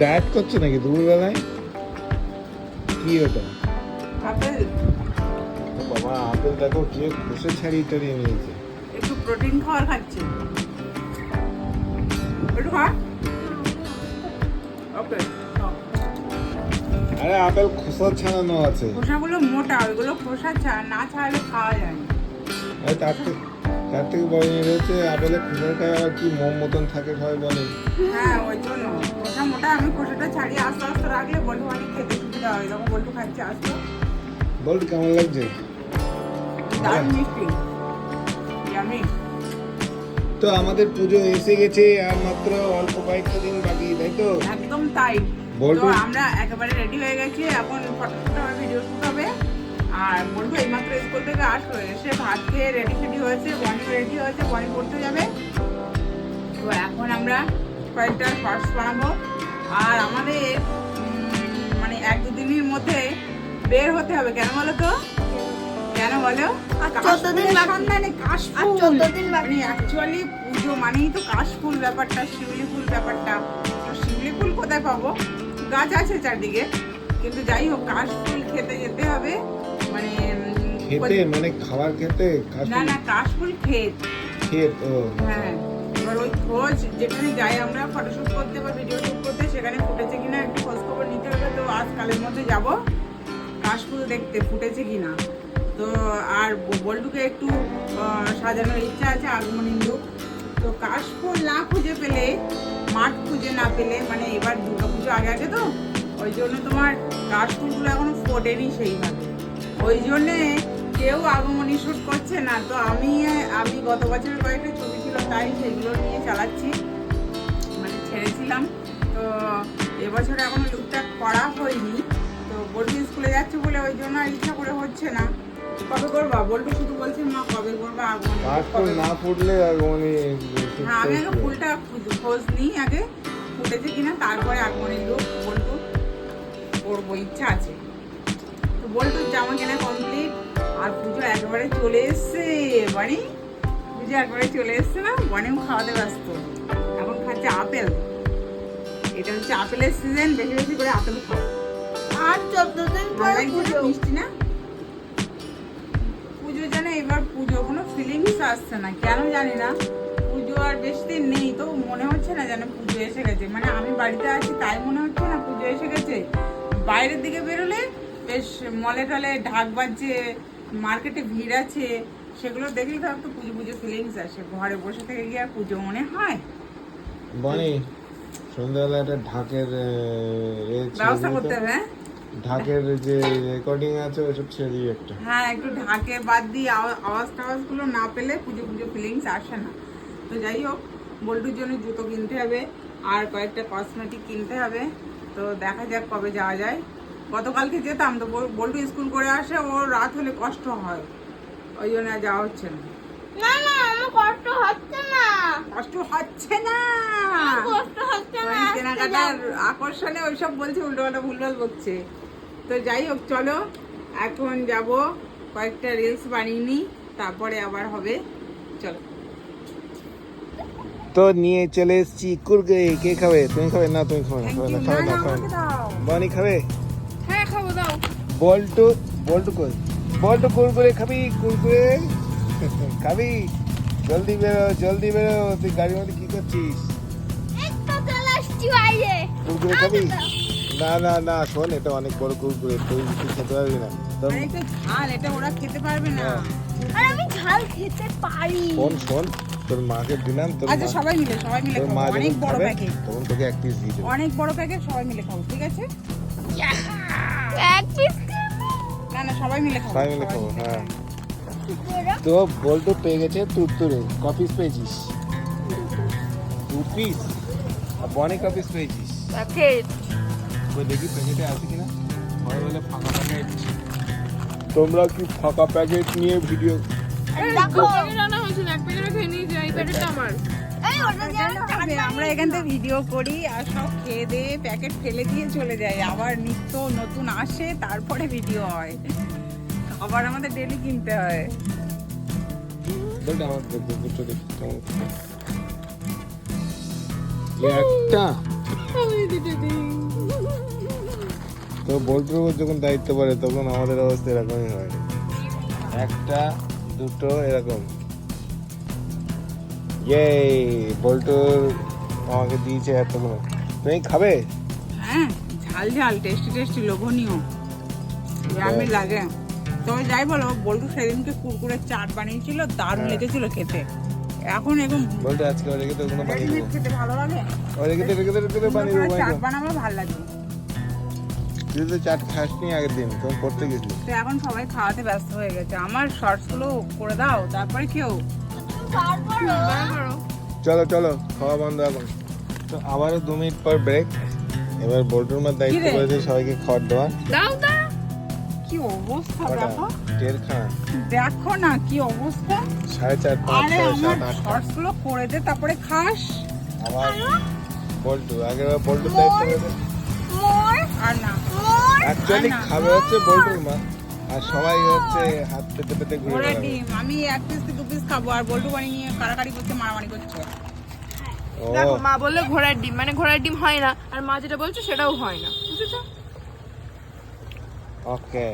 Diet করছ নাকি দুপুরবেলায়? কি ওটা? আপেল। বাবা আপেল দেখো কে খসে ছাড়িয়ে টাড়িয়ে নিয়েছে। একটু প্রোটিন খাবার খাচ্ছে। একটু খা। ওকে আরে আপেল খোসা ছাড়ানো আছে। খোসাগুলো মোটা ওইগুলো খোসা না ছাড়ালে খাওয়া যায় না। তার তার থেকে বড় জিনিস হচ্ছে আপেলের খোসা খায় আর কি মোম মতন থাকে সবাই বলে। হ্যাঁ ওই জন্য। খোসা মোটা আমি খোসাটা ছাড়িয়ে আস্তে আস্তে রাখলে বলব অনেক খেতে সুবিধা হয় তখন বলব খাচ্ছে আসতো বল কেমন লাগছে? দারুণ মিষ্টি। আমি তো আমাদের পুজো এসে গেছে আর মাত্র অল্প কয়েকটা দিন বাকি তাই তো? একদম তাই। বল্টু? তো আমরা একেবারে রেডি হয়ে গেছি। এখন ফটো ভিডিও শুট হবে। আর বলব এইমাত্র স্কুল থেকে আসলো এসে ভাত খেয়ে রেডি ফেডি হয়েছে বনি রেডি হয়েছে বনি পড়তে যাবে। তো এখন আমরা কয়েকটা শর্টস বানাবো। আর আমাদের মানে এক দুদিনের মধ্যে বের হতে হবে কেন বলো তো? কেন বলো? বাকি। মানে অ্যাকচুয়ালি পুজো মানেই তো কাশফুল ব্যাপারটা শিউলি ফুল ব্যাপারটা। শিউলি ফুল কোথায় পাবো? গাছ আছে চারদিকে। কিন্তু যাই হোক কাশফুল খেতে যেতে হবে। খেতে মানে খাবার খেতে না না কাশফুল ক্ষেত। খেত ও হ্যাঁ এবার ওই খোঁজ যেখানে যাই আমরা ফটোশুট করতে বা ভিডিও শুট করতে সেখানে ফুটেছে কিনা একটু খোঁজ খবর নিতে হবে। তো আজ কালের মধ্যে যাব কাশফুল দেখতে ফুটেছে কিনা। তো আর বল্টুকে একটু সাজানোর ইচ্ছা আছে আগমনী লুক। তো কাশফুল না খুঁজে পেলে মাঠ খুঁজে না পেলে মানে এবার দুর্গাপুজো আগে আগে তো ওই জন্য তোমার কাশফুলগুলো এখনও ফোটেনি সেইভাবে। ওই জন্যে কেউ আগমনী শ্যুট করছে না। তো আমি আমি গত বছরের কয়েকটা ছবি ছিল তাই সেগুলো নিয়ে চালাচ্ছি। মানে ছেড়েছিলাম। তো এবছর এখনও লুকটা করা হয়নি। তো বল্টু স্কুলে যাচ্ছে বলে ওই জন্য আর ইচ্ছা করে হচ্ছে না। কবে করবা? বল্টু শুধু বলছে মা কবে করবা আগমনী না ফুটলে মানে হ্যাঁ আমি আগে ফুলটা খোঁজ নিই আগে। ফুটেছে কিনা তারপরে আগমনের লোক বল্টু করব ইচ্ছা আছে। তো বল্টুর জামা কেনা কমপ্লিট আর পুজো একেবারে চলে এসছে বাড়ি পুজো একেবারে চলে এসছে না? বনেও খাওয়াতে ব্যস্ত। এখন খাচ্ছে আপেল। এটা হচ্ছে আপেলের সিজন বেশি বেশি করে আপেল খাও। আর চোদ্দ দিন পরে পুজো। মিষ্টি না? পুজো জানে এবার পুজো কোনো ফিলিংস আসছে না। কেন জানি না? পুজো আর বেশি দিন নেই তো মনে হচ্ছে না যেন পুজো এসে গেছে। মানে আমি বাড়িতে আছি তাই মনে হচ্ছে না পুজো এসে গেছে। বাইরের দিকে বেরোলে বেশ মলে টলে ঢাক বাজছে মার্কেটে ভিড় আছে সেগুলো দেখলে তো একটু পুজো পুজো ফিলিংস আসে। ঘরে বসে থেকে গিয়ে আর পুজো মনে হয়? বনি সন্ধ্যাবেলা একটা ঢাকের ব্যবস্থা করতে হবে হ্যাঁ? ঢাকের যে রেকর্ডিং আছে ওইসব ছেড়ে দিই একটা। হ্যাঁ একটু ঢাকে বাদ দিয়ে আওয়াজ টাওয়াজগুলো না পেলে পুজো পুজো ফিলিংস আসে না। তো যাই হোক বল্টুর জন্য জুতো কিনতে হবে আর কয়েকটা কসমেটিক কিনতে হবে। তো দেখা যাক কবে যাওয়া যায়। গতকালকে যেতাম তো বল- বল্টু স্কুল করে আসে ওর রাত হলে কষ্ট হয়। ওই জন্য যাওয়া হচ্ছে না। না না আমার কষ্ট হচ্ছে না। কষ্ট হচ্ছে না। কষ্ট হচ্ছে না কেনাকাটার আকর্ষণে ওইসব বলছে উল্টোপাল্টা ভুলভাল বকছে। তো যাই হোক চলো এখন যাব কয়েকটা রিলস বানিয়ে নিই তারপরে আবার হবে। চলো। তো নিয়ে চলে এসেছি কুরকুরে কে খাবে? তুমি খাবে? না তুমি খাবে না খাবে না খাবে না খাবে বনি খাবে? বল্টু বল্টু কই বল্টু কুরকুরে খাবি কুরকুরে খাবি। জলদি বেরো জলদি বেরো তুই গাড়ির মধ্যে কি করছিস? কুরকুরে খাবি? না না না শোন এটা অনেক বড় কুরকুরে তুই তুই খেতে পারবি না। ঝাল এটা ওরা খেতে পারবে না। হ্যাঁ। আর আমি ঝাল খেতে পারি। শোন শোন তোর মাকে দিলাম তোর আচ্ছা সবাই মিলে সবাই মিলে তোর খাব। অনেক বড় প্যাকেট তখন তোকে এক পিস দিয়ে দেবো। অনেক বড় প্যাকেট সবাই মিলে খাব ঠিক আছে? এক পিস না না সবাই মিলে খাব। সবাই মিলে খাব, হ্যাঁ। তো বল্টু পেয়ে গেছে তুরতুরে কপিস পেয়েছিস? দু পিস আর বনে কপিস পেয়েছিস? প্যাকেট ওই দেখি প্যাকেটে আছে কিনা? বলে ফাঁকা প্যাকেট তোমরা কি ফাঁকা প্যাকেট নিয়ে ভিডিও রান্না হয়েছিল এক প্যাকেট খেয়ে নিয়েছি এই প্যাকেটটা আমার। এই ওটা দিয়ে আমরা এখান থেকে ভিডিও করি আর সব খেয়ে দিয়ে প্যাকেট ফেলে দিয়ে চলে যাই। আবার নিত্য নতুন আসে, তারপরে ভিডিও হয়। আবার আমাদের ডেলি কিনতে হয়। একটা। তো বল্টুর উপর যখন দায়িত্ব পড়ে তখন আমাদের অবস্থা এরকমই হয়। একটা, দুটো, এরকম। ইয়ে বল্টুর আমাকে দিয়েছে এতগুলো। তুমি খাবে? হ্যাঁ ঝাল ঝাল টেস্টি টেস্টি লোভনীয়। গ্রামে লাগে। তবে যাই বলো বল্টু সেদিনকে কুরকুরে চাট বানিয়েছিল দারুণ হ্যাঁ। লেগেছিল খেতে। এখন এরকম আজকে রেখে তো ওগুলো বানিয়ে দেবো। খেতে ভালো লাগে রেখে রেখে রেখে বানিয়ে দেবো চাট। বানাবো ভালো লাগে। তুই তো চাট খাসনি আগের দিন তখন পড়তে গেছিলি। তো এখন সবাই খাওয়াতে ব্যস্ত হয়ে গেছে। আমার শর্টসগুলো করে দাও তারপরে কেউ চলো চলো খাওয়া বন্ধ এখন। তো আবারও দু মিনিট পর ব্রেক এবার বল্টুর মার দায়িত্ব কি করেছে সবাইকে খাওয়ার দেওয়া দাও দাও কি অবস্থা কটা? দেখো দেখো না কি অবস্থা। সাড়ে চার পাঁচ আরে ছয় আমার সাত আট করে দে তারপরে খাস। আবার বল্টু আগের বার বল্টুর দায়িত্ব করেছে মোর? আর না। অ্যাকচুয়ালি খাবে হচ্ছে বল্টুর মা। আর সবাই হচ্ছে হাত পেতে পেতে ঘুরে ওরা ডিম আমি এক পিস থেকে দু পিস খাব আর বল্টু বাড়ি নিয়ে কাড়াকাড়ি করছে মারামারি করছে। দেখো মা বললে ঘোড়ার ডিম মানে ঘোড়ার ডিম হয় না আর মা যেটা বলছে সেটাও হয় না বুঝেছ? ওকে।